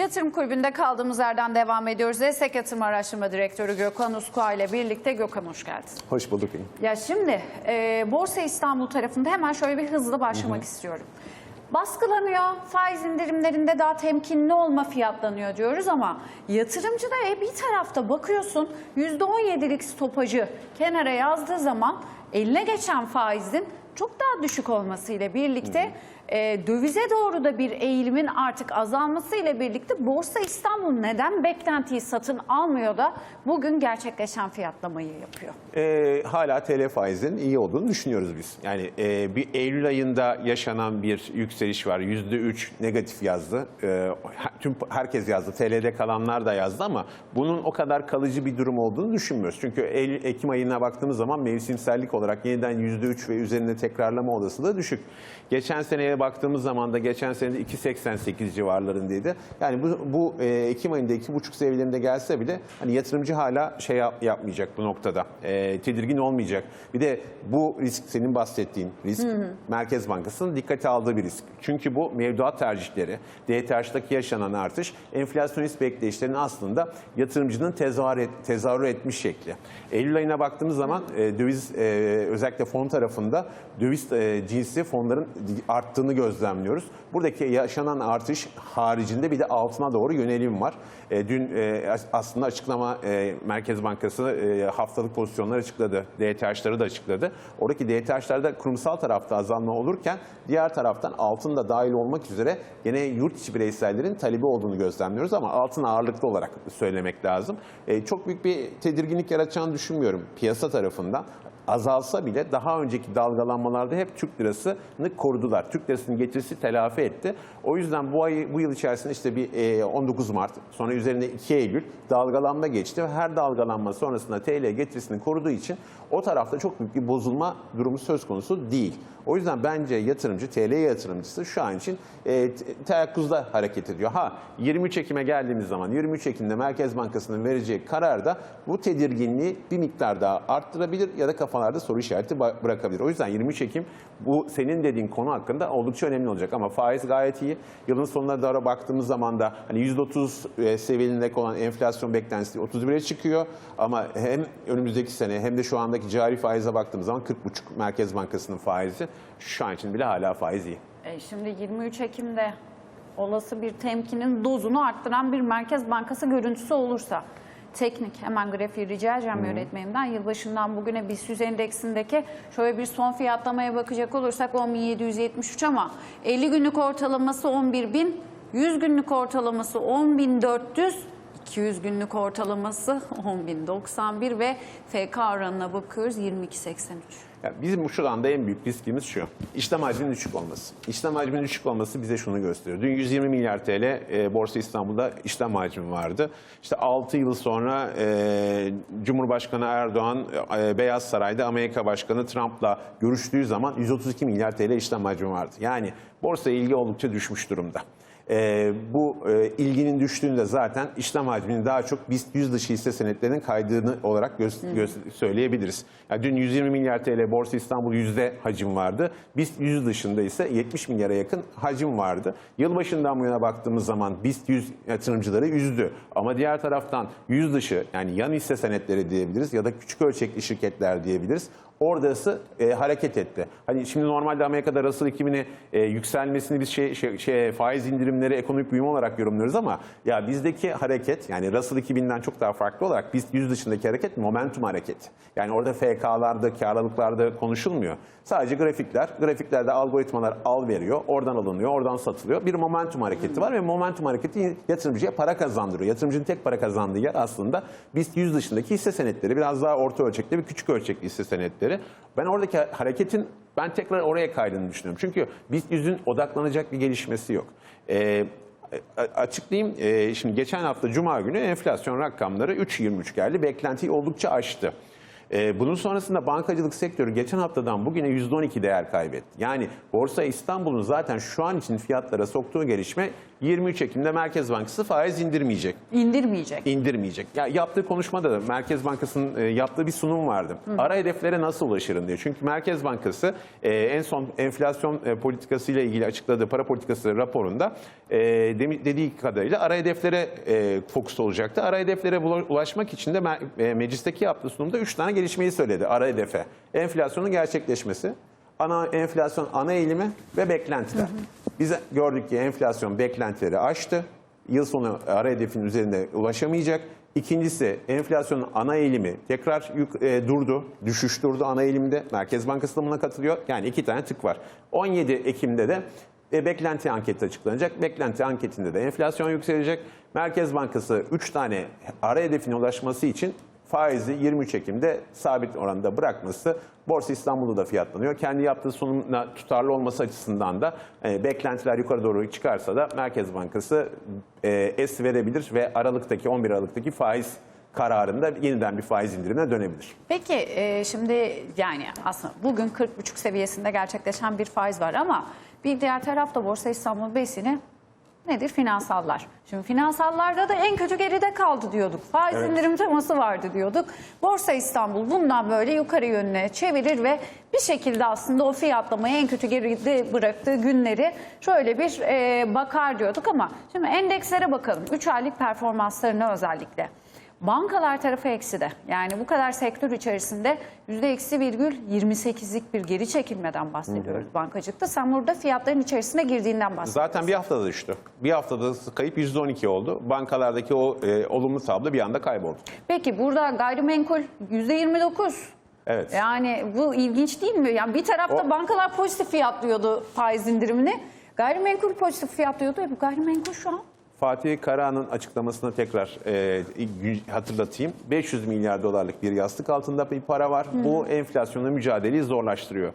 Yatırım Kulübü'nde kaldığımız yerden devam ediyoruz. Destek Yatırım Araştırma Direktörü Gökhan Uskua ile birlikte Gökhan hoş geldin. Hoş bulduk. Ya şimdi e, Borsa İstanbul tarafında hemen şöyle bir hızlı başlamak istiyorum. Baskılanıyor, faiz indirimlerinde daha temkinli olma fiyatlanıyor diyoruz ama yatırımcı da e, bir tarafta bakıyorsun %17'lik stopajı kenara yazdığı zaman eline geçen faizin çok daha düşük olmasıyla birlikte e, dövize doğru da bir eğilimin artık azalmasıyla birlikte Borsa İstanbul neden beklentiyi satın almıyor da bugün gerçekleşen fiyatlamayı yapıyor? Ee, hala TL faizinin iyi olduğunu düşünüyoruz biz. Yani e, bir Eylül ayında yaşanan bir yükseliş var. %3 negatif yazdı. Ee, tüm herkes yazdı. TL'de kalanlar da yazdı ama bunun o kadar kalıcı bir durum olduğunu düşünmüyoruz. Çünkü Eylül, Ekim ayına baktığımız zaman mevsimsellik olarak yeniden %3 ve üzerinde tekrarlama olasılığı düşük. Geçen seneye baktığımız zaman da geçen sene de 2.88 civarlarındaydı. Yani bu, bu e, Ekim ayında 2.5 seviyelerinde gelse bile hani yatırımcı hala şey yap- yapmayacak bu noktada. E, tedirgin olmayacak. Bir de bu risk senin bahsettiğin risk Merkez Bankası'nın dikkate aldığı bir risk. Çünkü bu mevduat tercihleri, DTH'daki yaşanan artış enflasyonist bekleyişlerin aslında yatırımcının tezahür, et, tezahür etmiş şekli. Eylül ayına baktığımız zaman e, döviz e, özellikle fon tarafında döviz e, cinsi fonların arttığını gözlemliyoruz. Buradaki yaşanan artış haricinde bir de altına doğru yönelim var. E, dün e, as- aslında açıklama e, Merkez Bankası e, haftalık pozisyonlar açıkladı. DTH'ları da açıkladı. Oradaki DTH'larda kurumsal tarafta azalma olurken diğer taraftan altın da dahil olmak üzere gene yurt içi bireysellerin talebi olduğunu gözlemliyoruz ama altın ağırlıklı olarak söylemek lazım. E, çok büyük bir tedirginlik yaratacağını düşünmüyorum piyasa tarafından azalsa bile daha önceki dalgalanmalarda hep Türk lirasını korudular. Türk lirasının getirisi telafi etti. O yüzden bu ay bu yıl içerisinde işte bir e, 19 Mart sonra üzerinde 2 Eylül dalgalanma geçti ve her dalgalanma sonrasında TL getirisini koruduğu için o tarafta çok büyük bir bozulma durumu söz konusu değil. O yüzden bence yatırımcı, TL yatırımcısı şu an için e, te- teyakkuzda hareket ediyor. Ha 23 Ekim'e geldiğimiz zaman 23 Ekim'de Merkez Bankası'nın vereceği karar da bu tedirginliği bir miktar daha arttırabilir ya da kafalarda soru işareti bırakabilir. O yüzden 23 Ekim bu senin dediğin konu hakkında oldukça önemli olacak. Ama faiz gayet iyi. Yılın sonuna doğru baktığımız zaman da hani %30 e, seviyelerindeki olan enflasyon beklentisi 31'e çıkıyor. Ama hem önümüzdeki sene hem de şu andaki cari faize baktığımız zaman 40,5 Merkez Bankası'nın faizi şu an için bile hala faiz iyi. E, şimdi 23 Ekim'de olası bir temkinin dozunu arttıran bir Merkez Bankası görüntüsü olursa teknik hemen grafiği rica edeceğim yönetmenimden. Yılbaşından bugüne BIST 100 endeksindeki şöyle bir son fiyatlamaya bakacak olursak 10.773 ama 50 günlük ortalaması 11.000, 100 günlük ortalaması 10.400, 200 günlük ortalaması 10.091 ve FK oranına bakıyoruz 22.83. Ya bizim şu anda en büyük riskimiz şu. İşlem hacminin düşük olması. İşlem hacminin düşük olması bize şunu gösteriyor. Dün 120 milyar TL e, Borsa İstanbul'da işlem hacmi vardı. İşte 6 yıl sonra e, Cumhurbaşkanı Erdoğan e, Beyaz Saray'da Amerika Başkanı Trump'la görüştüğü zaman 132 milyar TL işlem hacmi vardı. Yani borsa ilgi oldukça düşmüş durumda. Ee, bu e, ilginin düştüğünde zaten işlem hacminin daha çok BIST 100 dışı hisse senetlerinin kaydığını olarak göz, göz- söyleyebiliriz. Yani dün 120 milyar TL Borsa İstanbul yüzde hacim vardı. BIST 100 dışında ise 70 milyara yakın hacim vardı. Yılbaşından bu yana baktığımız zaman BIST 100 yatırımcıları üzdü. Ama diğer taraftan 100 dışı yani yan hisse senetleri diyebiliriz ya da küçük ölçekli şirketler diyebiliriz. Oradası e, hareket etti. Hani şimdi normalde Amerika'da Russell 2000'i e, yükselmesini biz şey, şey, şey, faiz indirimleri ekonomik büyüme olarak yorumluyoruz ama ya bizdeki hareket yani Russell 2000'den çok daha farklı olarak biz yüz dışındaki hareket momentum hareketi. Yani orada FK'larda, karlılıklarda konuşulmuyor. Sadece grafikler, grafiklerde algoritmalar al veriyor, oradan alınıyor, oradan satılıyor. Bir momentum hareketi var ve momentum hareketi yatırımcıya para kazandırıyor. Yatırımcının tek para kazandığı yer aslında BIST 100 dışındaki hisse senetleri, biraz daha orta ölçekli ve küçük ölçekli hisse senetleri. Ben oradaki hareketin ben tekrar oraya kaydığını düşünüyorum. Çünkü BIST 100'ün odaklanacak bir gelişmesi yok. A- açıklayayım. Ee, şimdi geçen hafta Cuma günü enflasyon rakamları 3.23 geldi. Beklentiyi oldukça aştı. Ee, bunun sonrasında bankacılık sektörü geçen haftadan bugüne %12 değer kaybetti. Yani Borsa İstanbul'un zaten şu an için fiyatlara soktuğu gelişme 23 Ekim'de Merkez Bankası faiz indirmeyecek. İndirmeyecek. indirmeyecek. Ya yaptığı konuşmada da Merkez Bankası'nın e, yaptığı bir sunum vardı. Ara hedeflere nasıl ulaşırım diye. Çünkü Merkez Bankası e, en son enflasyon e, politikası ile ilgili açıkladığı para politikası raporunda dediği kadarıyla ara hedeflere fokus olacaktı. Ara hedeflere ulaşmak için de me- meclisteki yaptığı sunumda 3 tane gelişmeyi söyledi ara hedefe. Enflasyonun gerçekleşmesi, ana enflasyon ana eğilimi ve beklentiler. Biz gördük ki enflasyon beklentileri aştı. Yıl sonu ara hedefin üzerinde ulaşamayacak. İkincisi enflasyonun ana eğilimi tekrar yük- e, durdu. Düşüş durdu ana eğilimde. Merkez Bankası da katılıyor. Yani iki tane tık var. 17 Ekim'de de e, beklenti anketi açıklanacak. Beklenti anketinde de enflasyon yükselecek. Merkez Bankası 3 tane ara hedefine ulaşması için faizi 23 Ekim'de sabit oranda bırakması Borsa İstanbul'da da fiyatlanıyor. Kendi yaptığı sunumla tutarlı olması açısından da e, beklentiler yukarı doğru çıkarsa da Merkez Bankası e, es verebilir ve Aralık'taki 11 Aralık'taki faiz kararında yeniden bir faiz indirimine dönebilir. Peki e, şimdi yani aslında bugün 40,5 seviyesinde gerçekleşen bir faiz var ama bir diğer tarafta Borsa İstanbul besini nedir? Finansallar. Şimdi finansallarda da en kötü geride kaldı diyorduk. Faiz Evet. indirim teması vardı diyorduk. Borsa İstanbul bundan böyle yukarı yönüne çevirir ve bir şekilde aslında o fiyatlamayı en kötü geride bıraktığı günleri şöyle bir e, bakar diyorduk ama şimdi endekslere bakalım. 3 aylık performanslarına özellikle. Bankalar tarafı eksi de. Yani bu kadar sektör içerisinde yüzde eksi virgül 28'lik bir geri çekilmeden bahsediyoruz bankacılıkta. Sen burada fiyatların içerisine girdiğinden bahsediyorsun. Zaten bir haftada düştü. Bir haftada kayıp %12 oldu. Bankalardaki o e, olumlu tablo bir anda kayboldu. Peki burada gayrimenkul yüzde 29. Evet. Yani bu ilginç değil mi? Yani bir tarafta O- bankalar pozitif fiyatlıyordu faiz indirimini. Gayrimenkul pozitif fiyatlıyordu. E bu gayrimenkul şu an Fatih Karahan'ın açıklamasını tekrar e, hatırlatayım. 500 milyar dolarlık bir yastık altında bir para var. Bu enflasyonla mücadeleyi zorlaştırıyor.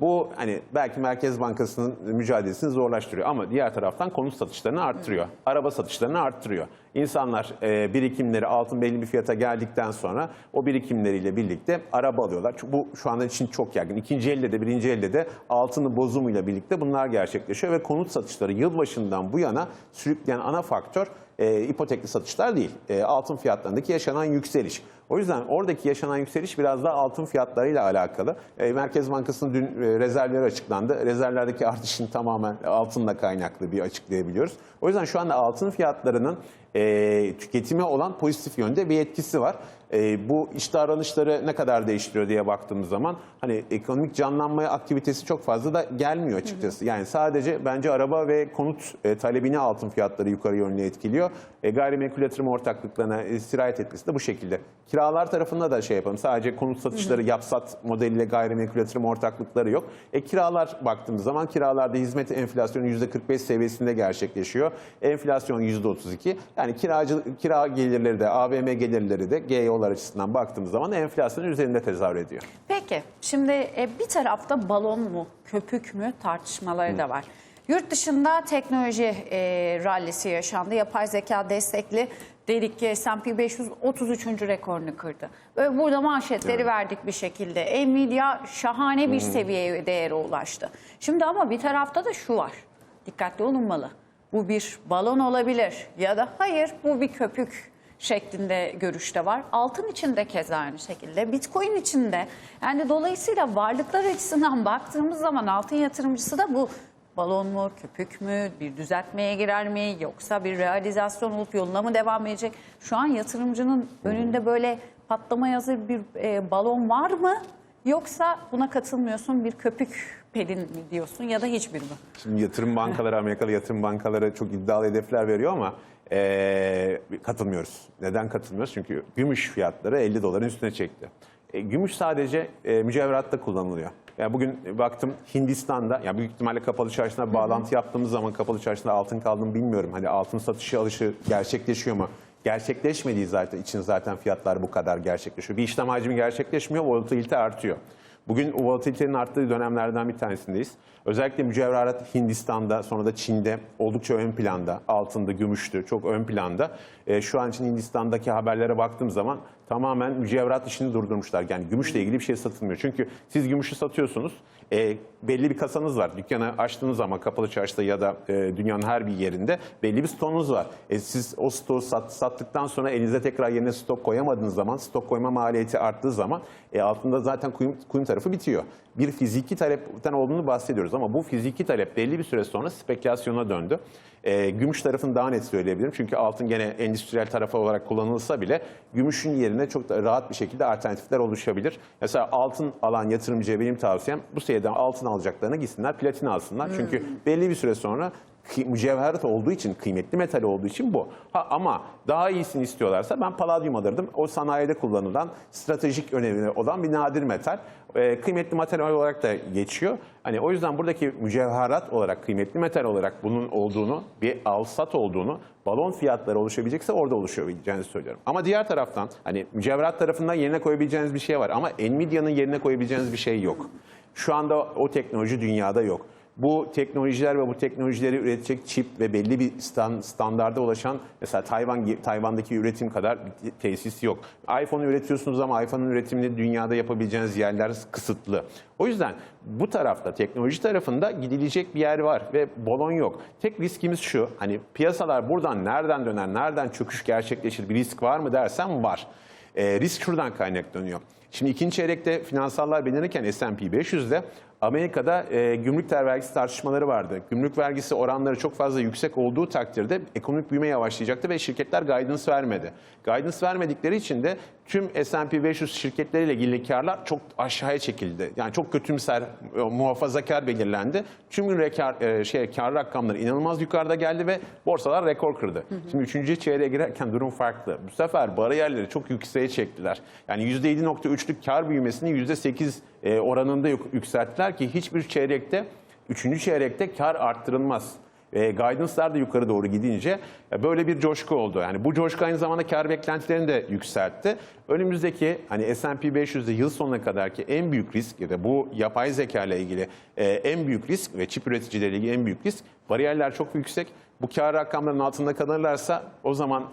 Bu hani belki Merkez Bankası'nın mücadelesini zorlaştırıyor ama diğer taraftan konut satışlarını arttırıyor. Araba satışlarını arttırıyor. İnsanlar e, birikimleri altın belli bir fiyata geldikten sonra o birikimleriyle birlikte araba alıyorlar. Bu şu anda için çok yaygın. İkinci elde de birinci elde de altının bozumuyla birlikte bunlar gerçekleşiyor ve konut satışları yılbaşından bu yana sürükleyen ana faktör e, ipotekli satışlar değil. E, altın fiyatlarındaki yaşanan yükseliş. O yüzden oradaki yaşanan yükseliş biraz daha altın fiyatlarıyla alakalı. E, Merkez Bankası'nın dün e, rezervleri açıklandı. Rezervlerdeki artışın tamamen altınla kaynaklı bir açıklayabiliyoruz. O yüzden şu anda altın fiyatlarının e, tüketime olan pozitif yönde bir etkisi var. E, bu iş davranışları ne kadar değiştiriyor diye baktığımız zaman hani ekonomik canlanma aktivitesi çok fazla da gelmiyor açıkçası. Yani sadece bence araba ve konut e, talebini altın fiyatları yukarı yönlü etkiliyor. E, gayrimenkul yatırım ortaklıklarına e, sirayet etmesi de bu şekilde. Kiralar tarafında da şey yapalım. Sadece konut satışları yapsat modeliyle gayrimenkul yatırım ortaklıkları yok. E, kiralar baktığımız zaman kiralarda hizmet enflasyonu %45 seviyesinde gerçekleşiyor. Enflasyon %32. Yani kiracı kira gelirleri de AVM gelirleri de GEO'lar açısından baktığımız zaman enflasyonun üzerinde tezahür ediyor. Peki şimdi e, bir tarafta balon mu, köpük mü tartışmaları da var. Yurt dışında teknoloji e, rallisi yaşandı. Yapay zeka destekli dedik ki S&P 500 33. rekorunu kırdı. Böyle burada manşetleri verdik bir şekilde. Nvidia şahane bir seviyeye değere ulaştı. Şimdi ama bir tarafta da şu var. Dikkatli olunmalı. Bu bir balon olabilir ya da hayır bu bir köpük şeklinde görüşte var. Altın için de keza aynı şekilde. Bitcoin için de. Yani dolayısıyla varlıklar açısından baktığımız zaman altın yatırımcısı da bu balon mu, köpük mü, bir düzeltmeye girer mi yoksa bir realizasyon olup yoluna mı devam edecek? Şu an yatırımcının önünde böyle patlamaya hazır bir e, balon var mı? Yoksa buna katılmıyorsun bir köpük pelin mi diyorsun ya da hiçbir mi? Şimdi yatırım bankaları, Amerikalı yatırım bankaları çok iddialı hedefler veriyor ama eee, katılmıyoruz. Neden katılmıyoruz? Çünkü gümüş fiyatları 50 doların üstüne çekti. E, gümüş sadece e, mücevheratta kullanılıyor. Yani bugün baktım Hindistan'da, yani büyük ihtimalle kapalı çarşısına bağlantı yaptığımız zaman kapalı çarşısında altın kaldı mı bilmiyorum. Hani altın satışı alışı gerçekleşiyor mu? Gerçekleşmediği zaten için zaten fiyatlar bu kadar gerçekleşiyor. Bir işlem hacmi gerçekleşmiyor, volatilite artıyor. Bugün volatilitenin arttığı dönemlerden bir tanesindeyiz. Özellikle mücevherat Hindistan'da sonra da Çin'de oldukça ön planda. Altında, gümüştü çok ön planda. E, şu an için Hindistan'daki haberlere baktığım zaman tamamen mücevherat işini durdurmuşlar. Yani gümüşle ilgili bir şey satılmıyor. Çünkü siz gümüşü satıyorsunuz. e, belli bir kasanız var. Dükkanı açtığınız zaman kapalı çarşıda ya da e, dünyanın her bir yerinde belli bir stoğunuz var. E, siz o stoğu sat, sattıktan sonra elinize tekrar yerine stok koyamadığınız zaman, stok koyma maliyeti arttığı zaman e, altında zaten kuyum, kuyum tarafı bitiyor. Bir fiziki talepten olduğunu bahsediyoruz ama bu fiziki talep belli bir süre sonra spekülasyona döndü. E, gümüş tarafını daha net söyleyebilirim. Çünkü altın gene endüstriyel tarafı olarak kullanılsa bile gümüşün yerine çok da rahat bir şekilde alternatifler oluşabilir. Mesela altın alan yatırımcıya benim tavsiyem bu seneden altın alacaklarına gitsinler platin alsınlar. Çünkü belli bir süre sonra mücevherat olduğu için, kıymetli metal olduğu için bu. Ha, ama daha iyisini istiyorlarsa ben paladyum alırdım. O sanayide kullanılan, stratejik önemi olan bir nadir metal. Ee, kıymetli metal olarak da geçiyor. Hani o yüzden buradaki mücevherat olarak, kıymetli metal olarak bunun olduğunu, bir al-sat olduğunu, balon fiyatları oluşabilecekse orada oluşabileceğini söylüyorum. Ama diğer taraftan hani mücevherat tarafından yerine koyabileceğiniz bir şey var ama Nvidia'nın yerine koyabileceğiniz bir şey yok. Şu anda o teknoloji dünyada yok bu teknolojiler ve bu teknolojileri üretecek çip ve belli bir stan, standarda ulaşan mesela Tayvan Tayvan'daki üretim kadar tesis yok. iPhone üretiyorsunuz ama iPhone'un üretimini dünyada yapabileceğiniz yerler kısıtlı. O yüzden bu tarafta teknoloji tarafında gidilecek bir yer var ve balon yok. Tek riskimiz şu hani piyasalar buradan nereden döner, nereden çöküş gerçekleşir bir risk var mı dersem var. E, risk şuradan kaynaklanıyor. Şimdi ikinci çeyrekte finansallar belirlenirken S&P 500'de Amerika'da e, gümrük vergisi tartışmaları vardı. Gümrük vergisi oranları çok fazla yüksek olduğu takdirde ekonomik büyüme yavaşlayacaktı ve şirketler guidance vermedi. Guidance vermedikleri için de tüm S&P 500 şirketleriyle ilgili karlar çok aşağıya çekildi. Yani çok kötümser, e, muhafazakar belirlendi. Tüm gün rekar, e, şey, kar rakamları inanılmaz yukarıda geldi ve borsalar rekor kırdı. Şimdi üçüncü çeyreğe girerken durum farklı. Bu sefer bariyerleri çok yükseğe çektiler. Yani %7.3'lük kar büyümesini %8 e, oranında yük- yükselttiler ki hiçbir çeyrekte, üçüncü çeyrekte kar arttırılmaz. E, guidance'lar da yukarı doğru gidince e, böyle bir coşku oldu. Yani bu coşku aynı zamanda kar beklentilerini de yükseltti. Önümüzdeki hani S&P 500'de yıl sonuna kadarki en büyük risk ya da bu yapay zeka ile ilgili e, en büyük risk ve çip üreticileriyle ilgili en büyük risk bariyerler çok yüksek. Bu kar rakamlarının altında kalırlarsa o zaman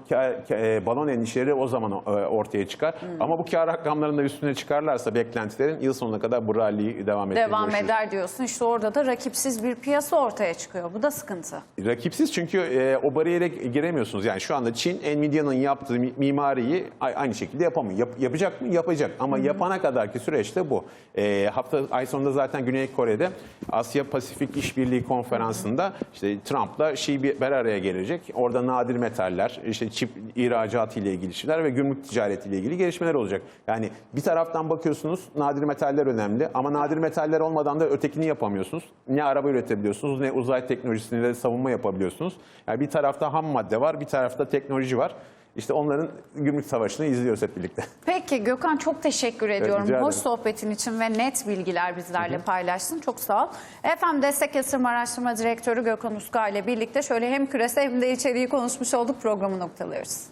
e, balon endişeleri o zaman e, ortaya çıkar. Ama bu kar rakamlarının da üstüne çıkarlarsa beklentilerin yıl sonuna kadar bu rally'yi devam etmeye Devam görüşürüz. eder diyorsun. İşte orada da rakipsiz bir piyasa ortaya çıkıyor. Bu da sıkıntı. Rakipsiz çünkü e, o bariyere giremiyorsunuz. Yani şu anda Çin, Nvidia'nın yaptığı mi- mimariyi aynı şekilde yapamıyor. Yap- yapacak mı? Yapacak. Ama yapana kadarki süreçte bu. E, hafta ay sonunda zaten Güney Kore'de Asya Pasifik İşbirliği Konferansı'nda işte Trump'la Xi bir bir araya gelecek. Orada nadir metaller, işte çip ihracatı ile ilgili şeyler ve gümrük ticareti ile ilgili gelişmeler olacak. Yani bir taraftan bakıyorsunuz nadir metaller önemli ama nadir metaller olmadan da ötekini yapamıyorsunuz. Ne araba üretebiliyorsunuz ne uzay teknolojisinde savunma yapabiliyorsunuz. Yani bir tarafta ham madde var, bir tarafta teknoloji var. İşte onların gümrük savaşını izliyoruz hep birlikte. Peki Gökhan çok teşekkür ediyorum. Evet, Hoş sohbetin için ve net bilgiler bizlerle Hı -hı. paylaştın. Çok sağ ol. Efendim Destek Yatırım Araştırma Direktörü Gökhan Uska ile birlikte şöyle hem kürese hem de içeriği konuşmuş olduk. Programı noktalıyoruz.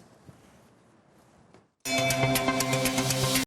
Müzik